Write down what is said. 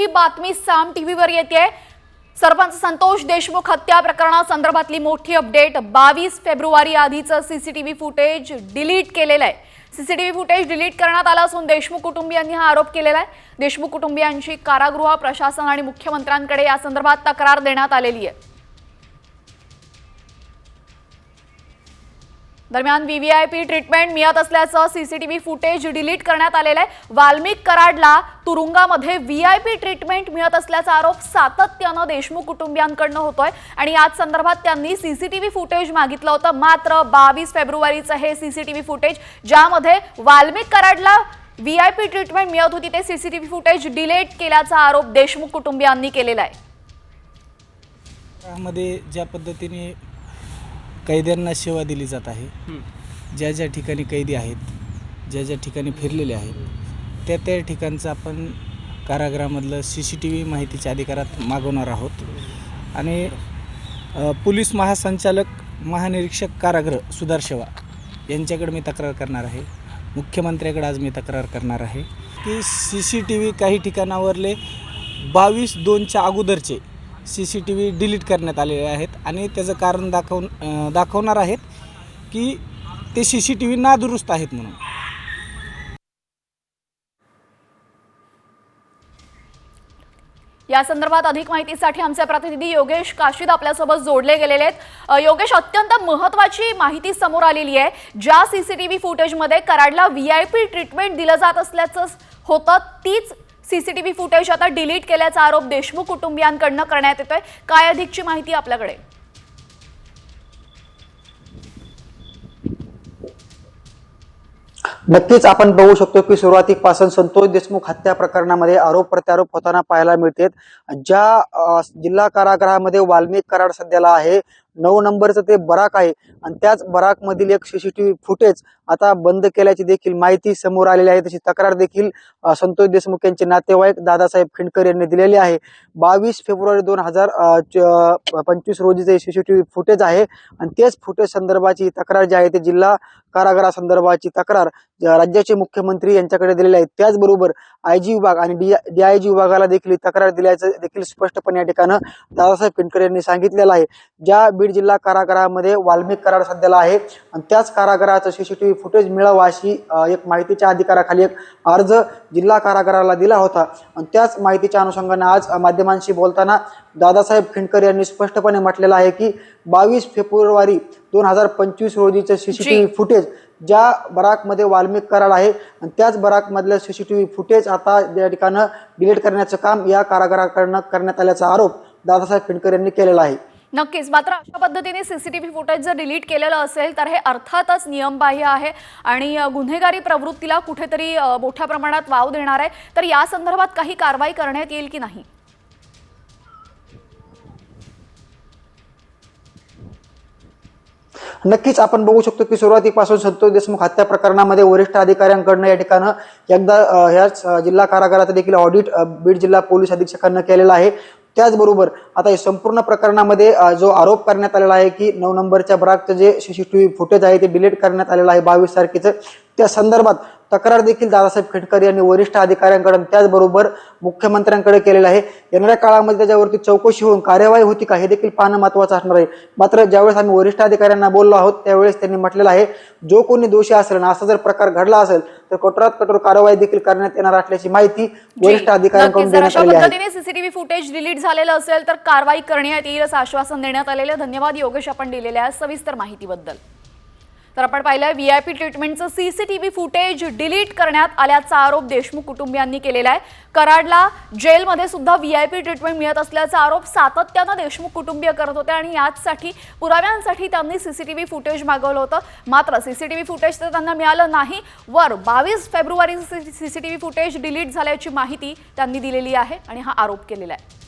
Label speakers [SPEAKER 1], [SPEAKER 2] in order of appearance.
[SPEAKER 1] ही बातमी साम टीव्हीवर येते सरपंच संतोष देशमुख हत्या प्रकरणासंदर्भातली मोठी अपडेट. बावीस फेब्रुवारी आधीचं सीसीटीव्ही फुटेज डिलीट केलेलं आहे. सीसीटीव्ही फुटेज डिलीट करण्यात आलं असून देशमुख कुटुंबियांनी हा आरोप केलेला आहे. देशमुख कुटुंबियांची कारागृह प्रशासन आणि मुख्यमंत्र्यांकडे या संदर्भात तक्रार देण्यात आलेली आहे. दरम्यान व्हीव्हीआयपी ट्रीटमेंट मिळत असल्याचं सीसीटीव्ही फुटेज डिलीट करण्यात आलेलं आहे. वाल्मिक कराडला तुरुंगामध्ये व्हीआयपी ट्रीटमेंट मिळत असल्याचा आरोप सातत्यानं देशमुख कुटुंबियांकडनं होतोय. आणि याच संदर्भात त्यांनी सीसीटीव्ही फुटेज मागितलं होतं. मात्र बावीस फेब्रुवारीचं हे सीसीटीव्ही फुटेज ज्यामध्ये वाल्मिक कराडला व्हीआयपी ट्रीटमेंट मिळत होती ते सीसीटीव्ही फुटेज डिलीट केल्याचा आरोप देशमुख कुटुंबियांनी केलेला आहे.
[SPEAKER 2] मध्ये ज्या पद्धतीने कैद्यांना सेवा दिली जात आहे. ज्या ज्या ठिकाणी कैदी आहेत ज्या ज्या ठिकाणी फिरलेले आहेत त्या त्या ठिकाणचं आपण कारागृहामधलं सी सी टी व्ही माहितीच्या अधिकारात मागवणार आहोत. आणि पोलीस महासंचालक महानिरीक्षक कारागृह सुधार सेवा यांच्याकडे मी तक्रार करणार आहे. मुख्यमंत्र्याकडे आज मी तक्रार करणार आहे. की सी सी टी व्ही काही ठिकाणावरले बावीस दोनच्या अगोदरचे C C T V delete करण्यात आलेले आहेत आणि त्याचं कारण दाखवून दाखवणार आहेत की ते सी सी टी व्ही नादुरुस्त आहेत म्हणून.
[SPEAKER 1] या संदर्भात अधिक माहितीसाठी आमचे प्रतिनिधी योगेश काशीद आपल्यासोबत जोडले गेलेले आहेत. योगेश अत्यंत महत्वाची माहिती समोर आलेली आहे ज्या सीसीटीव्ही फुटेजमध्ये कराडला वी आय पी ट्रीटमेंट दिलं जात असल्याचं होतं तीच सीसीटीव्ही फुटेज आता डिलीट केल्याचा आरोप देशमुख कुटुंबियांकडनं करण्यात येतोय. काय अधिकची माहिती आपल्याकडे?
[SPEAKER 3] नक्कीच आपण बघू शकतो की सुरुवातीपासून संतोष देशमुख हत्या प्रकरणामध्ये आरोप प्रत्यारोप होताना पाहायला मिळते ज्या जिल्हा कारागृहामध्ये वाल्मिक कराड सध्याला आहे नऊ नंबरचं ते बराक आहे. आणि त्याच बराक मधील एक सीसीटीव्ही फुटेज आता बंद केल्याची देखील माहिती समोर आलेली आहे. तशी तक्रार देखील संतोष देशमुख यांचे नातेवाईक दादासाहेब खिंडकर यांनी दिलेली आहे. बावीस फेब्रुवारी दोन हजार पंचवीस रोजीचे सीसीटीव्ही फुटेज आहे आणि तेच फुटेज संदर्भाची तक्रार जी आहे ते जिल्हा कारागृहासंदर्भाची तक्रार राज्याचे मुख्यमंत्री यांच्याकडे दिलेली आहे. त्याचबरोबर आय जी विभाग आणि डी आय जी विभागाला देखील तक्रार दिल्याचं देखील स्पष्टपणे या ठिकाणं दादासाहेब खिंडकर यांनी सांगितलेलं आहे. ज्या बीड जिल्हा कारागृहामध्ये वाल्मिक करार सध्याला आहे. आणि त्याच कारागृहाचं सीसीटीव्ही फुटेज मिळावं अशी एक माहितीच्या अधिकाराखाली एक अर्ज जिल्हा कारागृहाला दिला होता. आणि त्याच माहितीच्या अनुषंगाने आज माध्यमांशी बोलताना दादासाहेब खिंडकर यांनी स्पष्टपणे म्हटलेलं आहे की बावीस फेब्रुवारी दोन हजार पंचवीस रोजीचं सीसीटीव्ही फुटेज ज्या बराकमध्ये वाल्मिक कराड आहे आणि त्याच बराकमधलं सीसीटीव्ही फुटेज आता या ठिकाणं डिलीट करण्याचं काम या कारागृहाकडनं करण्यात आल्याचा आरोप दादासाहेब खिंडकर यांनी केलेला आहे.
[SPEAKER 1] नक्कीच. मात्र अशा पद्धतीने सीसीटीव्ही फुटेज जर डिलीट केलेलं असेल तर हे अर्थातच नियमबाह्य आहे आणि गुन्हेगारी प्रवृत्तीला कुठेतरी मोठ्या प्रमाणात वाव देणार आहे. तर या संदर्भात काही कारवाई करण्यात येईल की नाही?
[SPEAKER 3] नक्कीच आपण बघू शकतो की सुरुवातीपासून संतोष देशमुख हत्या प्रकरणामध्ये वरिष्ठ अधिकाऱ्यांकडनं या ठिकाणं एकदा ह्याच जिल्हा कारागृहात देखील ऑडिट बीड जिल्हा पोलीस अधीक्षकांना केलेला आहे. त्याचबरोबर आता हे संपूर्ण प्रकरणामध्ये जो आरोप करण्यात आलेला आहे की नऊ नंबरच्या ब्राकचं जे सीसीटीव्ही फुटेज आहे ते डिलीट करण्यात आलेलं आहे बावीस तारखेचं. त्या संदर्भात तक्रार देखील दादासाहेब खिटकर यांनी वरिष्ठ अधिकाऱ्यांकडे आणि त्याचबरोबर मुख्यमंत्र्यांकडे केलेलं आहे. येणाऱ्या काळामध्ये त्याच्यावरती चौकशी होऊन कार्यवाही होती का हे देखील पाहणं महत्वाचं असणार आहे. मात्र ज्यावेळेस आम्ही वरिष्ठ अधिकाऱ्यांना बोललो आहोत त्यावेळेस त्यांनी म्हटलेलं आहे जो कोणी दोषी असेल आणि असा जर प्रकार घडला असेल तर कठोरात कठोर कारवाई देखील करण्यात येणार असल्याची माहिती वरिष्ठ अधिकाऱ्यांकडून देण्यात आलेली आहे.
[SPEAKER 1] सीसीटीव्ही फुटेज डिलीट झालेलं असेल तर कारवाई करण्यात येईल असं आश्वासन देण्यात आलेलं आहे. धन्यवाद योगेश आपण दिलेल्या सविस्तर माहितीबद्दल. तर आपण पाहिलं व्हीआयपी ट्रीटमेंटचं सीसीटीव्ही फुटेज डिलीट करण्यात आल्याचा आरोप देशमुख कुटुंबियांनी केलेला आहे. कराडला जेलमध्ये सुद्धा व्हीआयपी ट्रीटमेंट मिळत असल्याचा आरोप सातत्यानं देशमुख कुटुंबीय करत होते आणि याचसाठी पुराव्यांसाठी त्यांनी सीसीटीव्ही फुटेज मागवलं होतं. मात्र सीसीटीव्ही फुटेज तर त्यांना मिळालं नाही. वर बावीस फेब्रुवारी सीसीटीव्ही फुटेज डिलीट झाल्याची माहिती त्यांनी दिलेली आहे आणि हा आरोप केलेला आहे.